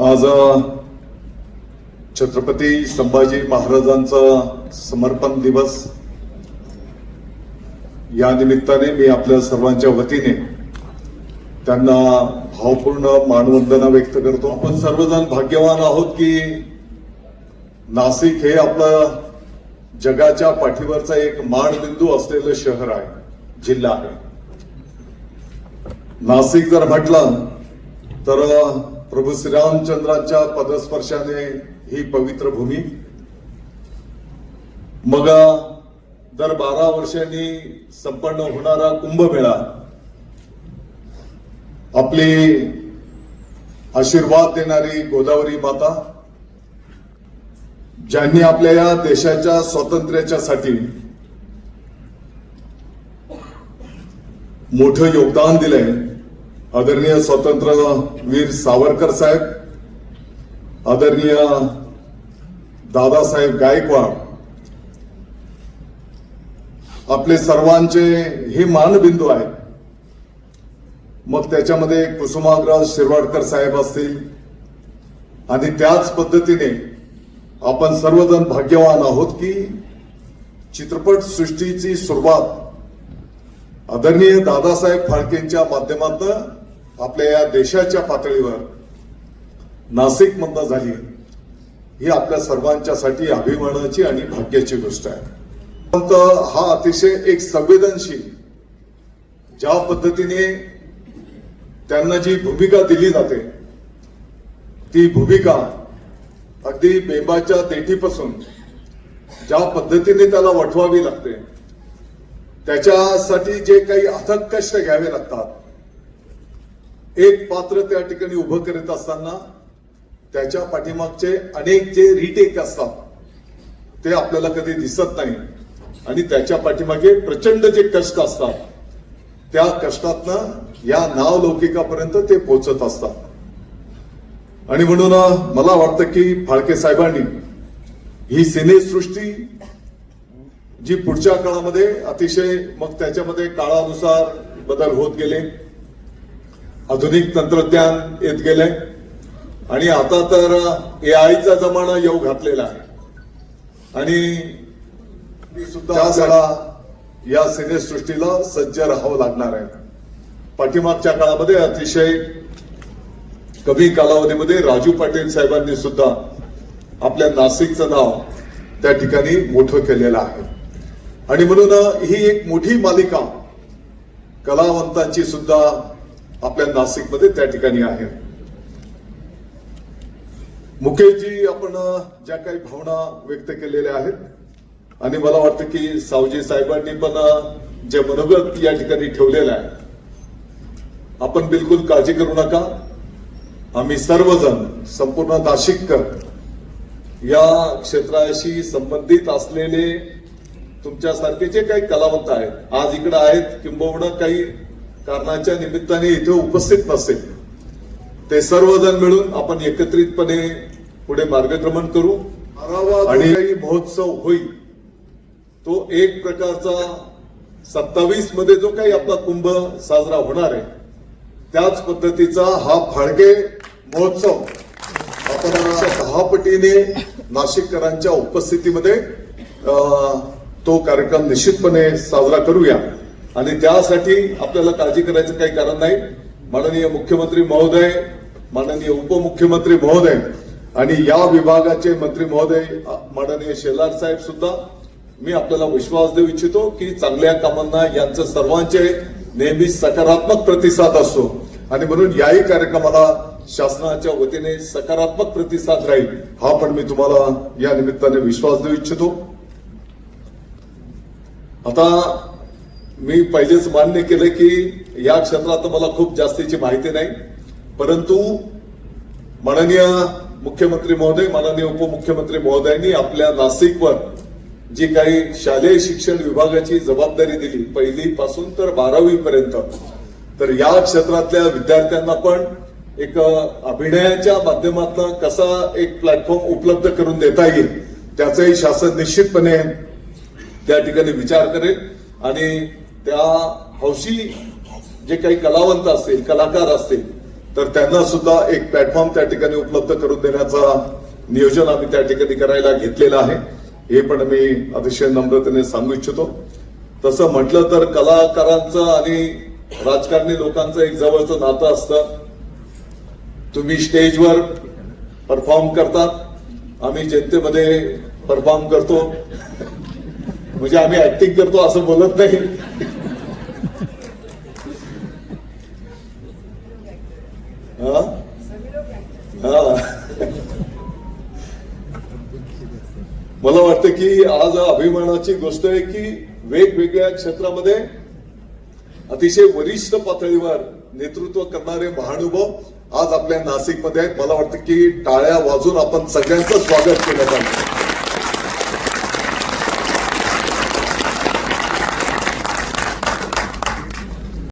आज छत्रपती संभाजी महाराजांचा समर्पण दिवस. या निमित्ताने मी आपल्या सर्वांच्या वतीने त्यांना भावपूर्ण मानवंदना व्यक्त करतो. आपण सर्वजण भाग्यवान आहोत की नाशिक हे आपलं जगाच्या पाठीवरचा एक माणबिंदू असलेलं शहर आहे जिल्हा आहे. नाशिक जर म्हटलं तर प्रभू श्रीरामचंद्रांच्या पदस्पर्शाने ही पवित्र भूमी. मग दर बारा वर्षांनी संपन्न होणारा कुंभमेळा. आपली आशीर्वाद देणारी गोदावरी माता ज्यांनी आपल्या या देशाच्या स्वातंत्र्याच्या साठी मोठं योगदान दिलंय आदरणीय स्वातंत्र्य वीर सावरकर साहेब आदरणीय दादासाहेब गायकवाड आपले सर्वांचे हे मानबिंदू आहेत. मग त्याच्यामध्ये कुसुमाग्रज शिरवाडकर साहेब असतील. आणि त्याच पद्धतीने आपण सर्वजण भाग्यवान आहोत की चित्रपट सृष्टीची सुरुवात आदरणीय दादासाहेब फाळकेंच्या माध्यमातून आपल्या या देशाच्या पातळीवर नासिक मधनं झाली ही आपल्या सर्वांच्यासाठी अभिमानाची आणि भाग्याची गोष्ट आहे. पंत हा अतिशय एक संवेदनशील ज्या पद्धतीने त्यांना जी भूमिका दिली जाते ती भूमिका अगदी बेंबाच्या देठीपासून ज्या पद्धतीने त्याला वठवावी लागते त्याच्यासाठी जे काही अथक कष्ट घ्यावे लागतात एक पात्र त्या ठिकाणी उभं करत असताना त्याच्या पाठीमागचे अनेक जे रिटेक असतात ते आपल्याला कधी दिसत नाही. आणि त्याच्या पाठीमागे प्रचंड जे कष्ट असतात त्या कष्टातनं या नाव लौकिकापर्यंत ते पोचत असतात. आणि म्हणून मला वाटतं की फाळके साहेबांनी ही सिनेसृष्टी जी पुढच्या काळामध्ये अतिशय मग त्याच्यामध्ये काळानुसार बदल होत गेले. आधुनिक तंत्रज्ञान येत गेले आणि आता तर ए आयचा जमाना येऊ घातलेला आहे. आणि सुद्धा या सिनेसृष्टीला सज्ज राहावं लागणार आहे. पाठीमागच्या काळामध्ये अतिशय कमी कालावधीमध्ये राजू पाटील साहेबांनी सुद्धा आपल्या नाशिकचं नाव त्या ठिकाणी मोठं केलेलं आहे. आणि म्हणून ही एक मोठी मालिका कलावंतांची सुद्धा आपल्या नाशिकमध्ये त्या ठिकाणी आहे. मुकेशजी आपण ज्या काही भावना व्यक्त केलेल्या आहेत आणि मला वाटतं की सावजी साहेबांनी पण जे मनोगत या ठिकाणी ठेवलेलं आहे आपण बिलकुल काळजी करू नका. आम्ही सर्वजण संपूर्ण नाशिककर या क्षेत्राशी संबंधित असलेले तुमच्यासारखे जे काही कलावंत आहेत आज इकडे आहेत किंबहुना काही कारणाच्या निमित्ताने इथे उपस्थित नसेल ते सर्वजण मिळून आपण एकत्रितपणे पुढे मार्गक्रमण करू. आणि महोत्सव होईल तो एक प्रकारचा सत्तावीसमध्ये जो काही आपला कुंभ साजरा होणार आहे त्याच पद्धतीचा हा फाळके महोत्सव आपण दहा पटीने नाशिककरांच्या उपस्थितीमध्ये तो कार्यक्रम निश्चितपणे साजरा करूया. आणि त्यासाठी आपल्याला काळजी करायचं काही कारण नाही. माननीय मुख्यमंत्री महोदय माननीय उपमुख्यमंत्री महोदय आणि या विभागाचे मंत्री महोदय माननीय शेलार साहेब सुद्धा मी आपल्याला विश्वास देऊ इच्छितो की चांगल्या कामांना यांचं सर्वांचे नेहमी सकारात्मक प्रतिसाद असतो आणि म्हणून याही कार्यक्रमाला शासनाच्या वतीने सकारात्मक प्रतिसाद राहील हा पण मी तुम्हाला या निमित्ताने विश्वास देऊ इच्छितो. आता मी पहिलेच मान्य केलं की या क्षेत्रात मला खूप जास्तीची माहिती नाही. परंतु माननीय मुख्यमंत्री महोदय माननीय उपमुख्यमंत्री महोदयांनी आपल्या नाशिकवर जी काही शालेय शिक्षण विभागाची जबाबदारी दिली पहिली पासून तर बारावी पर्यंत तर या क्षेत्रातल्या विद्यार्थ्यांना पण एक अभिनयाच्या माध्यमातून कसा एक प्लॅटफॉर्म उपलब्ध करून देता येईल त्याचंही शासन निश्चितपणे त्या ठिकाणी विचार करेल. आणि त्या हौशी जे काही कलावंत असतील कलाकार असतील तर त्यांना सुद्धा एक प्लॅटफॉर्म त्या ठिकाणी उपलब्ध करून देण्याचा नियोजन आम्ही त्या ठिकाणी करायला घेतलेलं आहे. हे पण मी अतिशय नम्रतेने सांगू इच्छितो. तसं म्हटलं तर कलाकारांचं आणि राजकारणी लोकांचं एक जवळचं नातं असतं. तुम्ही स्टेजवर परफॉर्म करतात. आम्ही जनतेमध्ये परफॉर्म करतो. म्हणजे आम्ही ऍक्टिंग करतो असं बोलत नाही हा? हा. मला वाटतं की आज अभिमानाची गोष्ट आहे की वेगवेगळ्या क्षेत्रामध्ये अतिशय वरिष्ठ पातळीवर नेतृत्व करणारे महानुभव आज आपल्या नाशिकमध्ये आहेत. मला वाटतं की टाळ्या वाजून आपण सगळ्यांचं स्वागत केलं पाहिजे